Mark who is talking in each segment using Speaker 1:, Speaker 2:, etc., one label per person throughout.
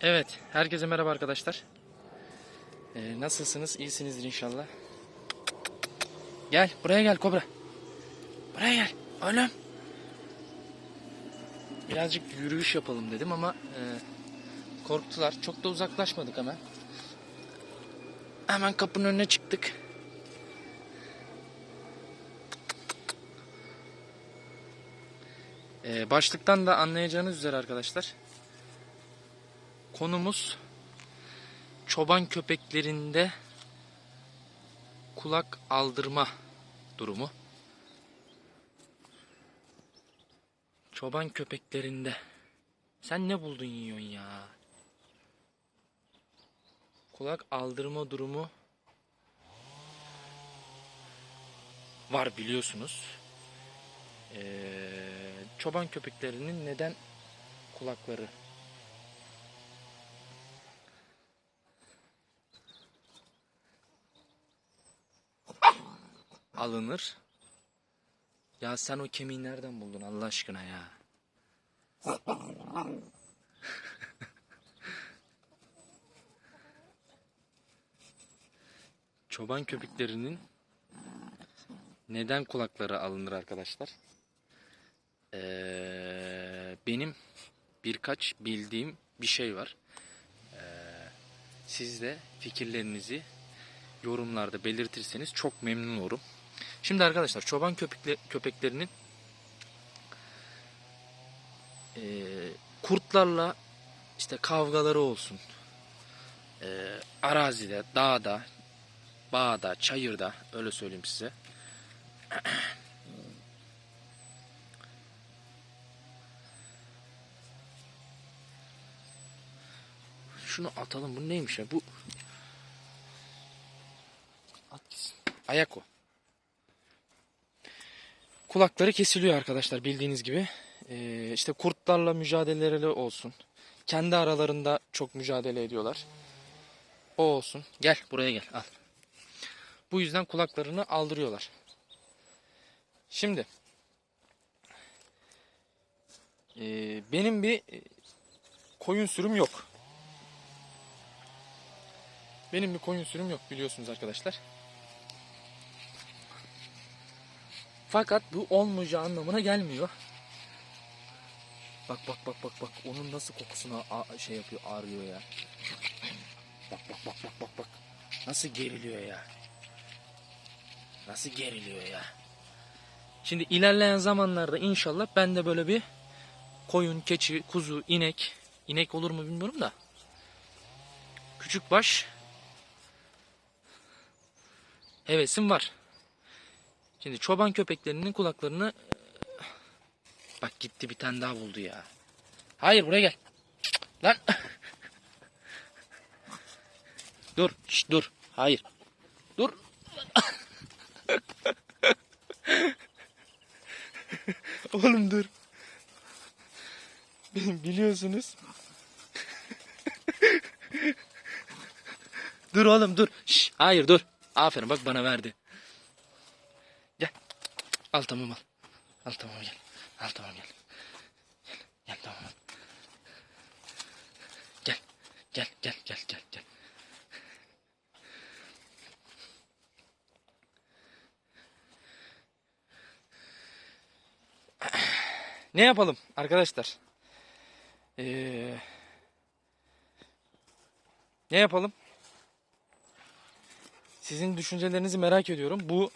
Speaker 1: Evet, herkese merhaba arkadaşlar. Ee, nasılsınız? İyisinizdir inşallah. Gel, buraya gel Kobra. Buraya gel, oğlum. Birazcık yürüyüş yapalım dedim ama e, korktular. Çok da uzaklaşmadık hemen. Hemen kapının önüne çıktık. Ee, başlıktan da anlayacağınız üzere arkadaşlar. Konumuz çoban köpeklerinde kulak aldırma durumu. Çoban köpeklerinde. Sen ne buldun yiyorsun ya? Kulak aldırma durumu var biliyorsunuz. Ee, çoban köpeklerinin neden kulakları alınır. Ya sen o kemiği nereden buldun Allah aşkına ya? Çoban köpeklerinin neden kulakları alınır arkadaşlar? Ee, benim birkaç bildiğim bir şey var. Ee, siz de fikirlerinizi yorumlarda belirtirseniz çok memnun olurum. Şimdi arkadaşlar çoban köpekle, köpeklerinin e, kurtlarla işte kavgaları olsun. E, arazide, dağda, bağda, çayırda öyle söyleyeyim size. Şunu atalım. Bu neymiş ya? Bu At gitsin. Ayak o. Kulakları kesiliyor arkadaşlar bildiğiniz gibi. Ee, işte kurtlarla mücadeleleri olsun. Kendi aralarında çok mücadele ediyorlar. O olsun. Gel buraya gel al. Bu yüzden kulaklarını aldırıyorlar. Şimdi ee, benim bir e, koyun sürüm yok. Benim bir koyun sürüm yok biliyorsunuz arkadaşlar. Fakat bu olmayacağı anlamına gelmiyor. Bak bak bak bak bak onun nasıl kokusuna şey yapıyor ağrıyor ya. Bak bak bak bak bak bak. Nasıl geriliyor ya. Nasıl geriliyor ya. Şimdi ilerleyen zamanlarda inşallah ben de böyle bir koyun, keçi, kuzu, inek, inek olur mu bilmiyorum da küçük baş hevesim var. Şimdi çoban köpeklerinin kulaklarını bak gitti bir tane daha buldu ya. Hayır buraya gel. Lan. dur, şş, dur. Hayır. Dur. Oğlum dur. Biliyorsunuz. dur oğlum dur. Şş, hayır dur. Aferin bak bana verdi. Al tamam al. Al tamam gel. Al tamam gel. Gel, gel tamam al. Gel. Gel gel gel gel gel. Ne yapalım arkadaşlar? Ee, ne yapalım? Sizin düşüncelerinizi merak ediyorum. Bu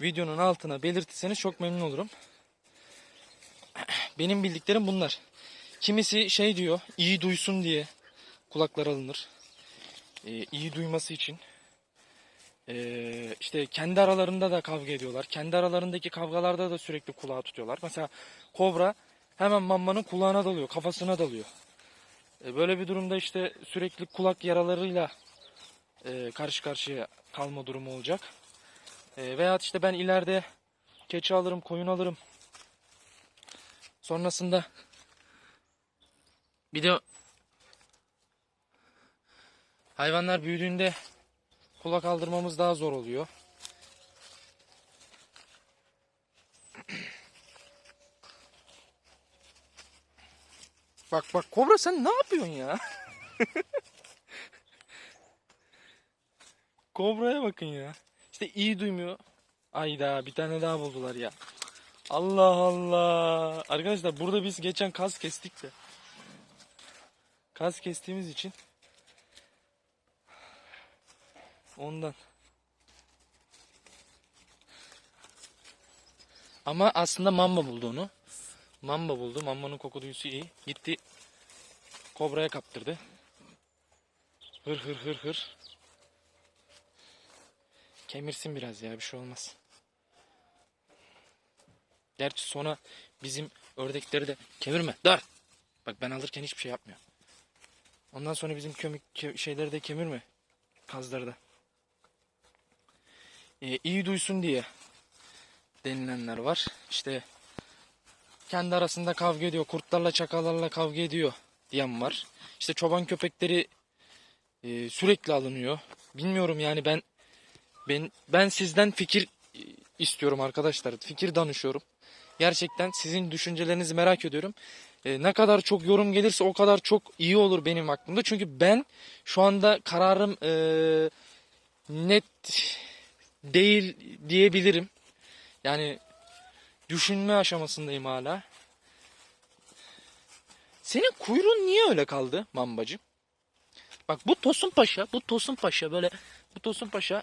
Speaker 1: videonun altına belirtirseniz çok memnun olurum. Benim bildiklerim bunlar. Kimisi şey diyor, iyi duysun diye kulaklar alınır. Ee, iyi duyması için. Ee, işte kendi aralarında da kavga ediyorlar. Kendi aralarındaki kavgalarda da sürekli kulağı tutuyorlar. Mesela kobra hemen mammanın kulağına dalıyor, kafasına dalıyor. Ee, böyle bir durumda işte sürekli kulak yaralarıyla e, karşı karşıya kalma durumu olacak. E, veya işte ben ileride keçi alırım, koyun alırım. Sonrasında bir de hayvanlar büyüdüğünde kulak aldırmamız daha zor oluyor. Bak bak kobra sen ne yapıyorsun ya? Kobra'ya bakın ya. İşte iyi duymuyor. Ayda bir tane daha buldular ya. Allah Allah. Arkadaşlar burada biz geçen kaz kestik de. Kaz kestiğimiz için ondan. Ama aslında mamba buldu onu. Mamba buldu. Mambanın koku duyusu iyi. Gitti kobraya kaptırdı. Hır hır hır hır. Kemirsin biraz ya bir şey olmaz. Gerçi sonra bizim ördekleri de kemirme. Dur. Bak ben alırken hiçbir şey yapmıyor. Ondan sonra bizim kömük ke- şeyleri de kemirme. Kazları da. Ee, iyi duysun diye denilenler var. İşte kendi arasında kavga ediyor. Kurtlarla çakallarla kavga ediyor diyen var. İşte çoban köpekleri e, sürekli alınıyor. Bilmiyorum yani ben ben ben sizden fikir istiyorum arkadaşlar. Fikir danışıyorum. Gerçekten sizin düşüncelerinizi merak ediyorum. E, ne kadar çok yorum gelirse o kadar çok iyi olur benim aklımda. Çünkü ben şu anda kararım e, net değil diyebilirim. Yani düşünme aşamasındayım hala. Senin kuyruğun niye öyle kaldı mambacım? Bak bu Tosun Paşa, bu Tosun Paşa böyle bu Tosun Paşa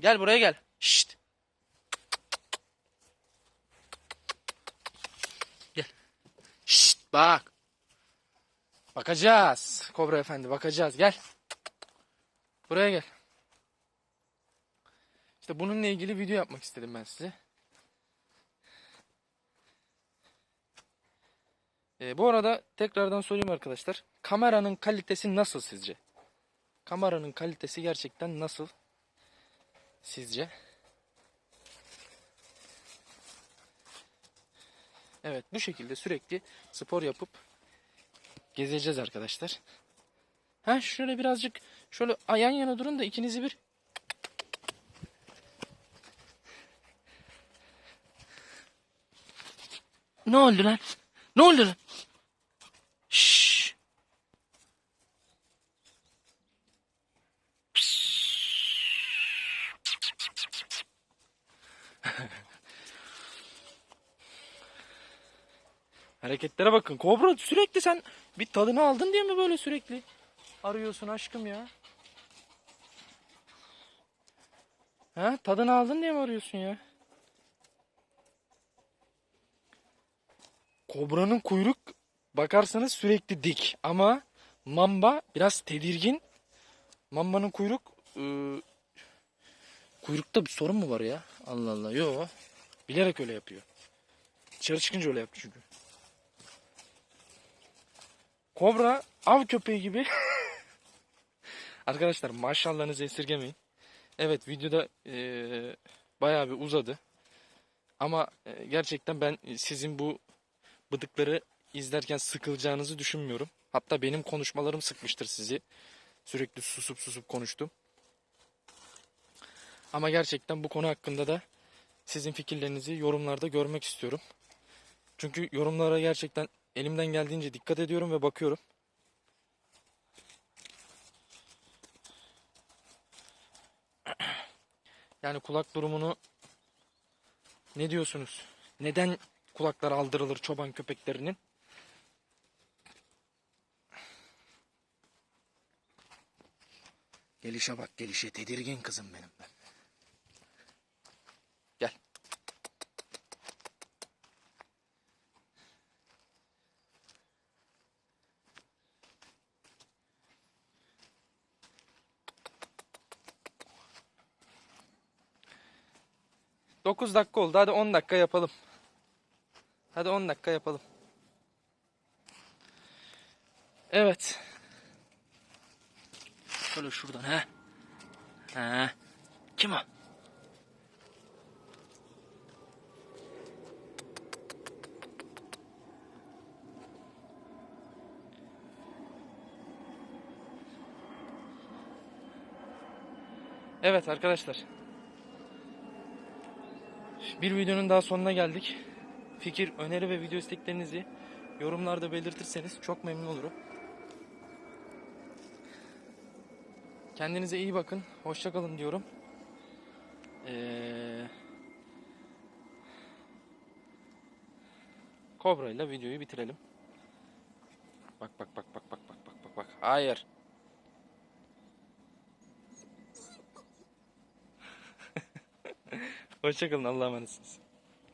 Speaker 1: gel buraya gel. Şşt. Gel. Şşt bak. Bakacağız. Kobra efendi bakacağız gel. Buraya gel. İşte bununla ilgili video yapmak istedim ben size. Ee, bu arada tekrardan sorayım arkadaşlar. Kameranın kalitesi nasıl sizce? Kameranın kalitesi gerçekten nasıl sizce? Evet bu şekilde sürekli spor yapıp gezeceğiz arkadaşlar. Ha şöyle birazcık şöyle yan yana durun da ikinizi bir Ne oldu lan? Ne oldu lan? Hareketlere bakın. Kobra sürekli sen bir tadını aldın diye mi böyle sürekli arıyorsun aşkım ya? Ha? Tadını aldın diye mi arıyorsun ya? Kobra'nın kuyruk bakarsanız sürekli dik ama mamba biraz tedirgin. Mamba'nın kuyruk ıı, kuyrukta bir sorun mu var ya? Allah Allah. Yo. Bilerek öyle yapıyor. Dışarı çıkınca öyle yaptı çünkü. Kobra av köpeği gibi. Arkadaşlar maşallahınızı esirgemeyin. Evet videoda eee bayağı bir uzadı. Ama e, gerçekten ben sizin bu bıdıkları izlerken sıkılacağınızı düşünmüyorum. Hatta benim konuşmalarım sıkmıştır sizi. Sürekli susup susup konuştum. Ama gerçekten bu konu hakkında da sizin fikirlerinizi yorumlarda görmek istiyorum. Çünkü yorumlara gerçekten elimden geldiğince dikkat ediyorum ve bakıyorum. Yani kulak durumunu ne diyorsunuz? Neden kulaklar aldırılır çoban köpeklerinin? Gelişe bak gelişe tedirgin kızım benim ben. 9 dakika oldu. Hadi 10 dakika yapalım. Hadi 10 dakika yapalım. Evet. Şöyle şuradan ha. Ha. Kim o? Evet arkadaşlar. Bir videonun daha sonuna geldik. Fikir, öneri ve video isteklerinizi yorumlarda belirtirseniz çok memnun olurum. Kendinize iyi bakın. Hoşçakalın diyorum. Ee, Kobra ile videoyu bitirelim. Bak bak bak bak bak bak bak bak. Hayır. Hoşçakalın. Allah'a emanetsiniz.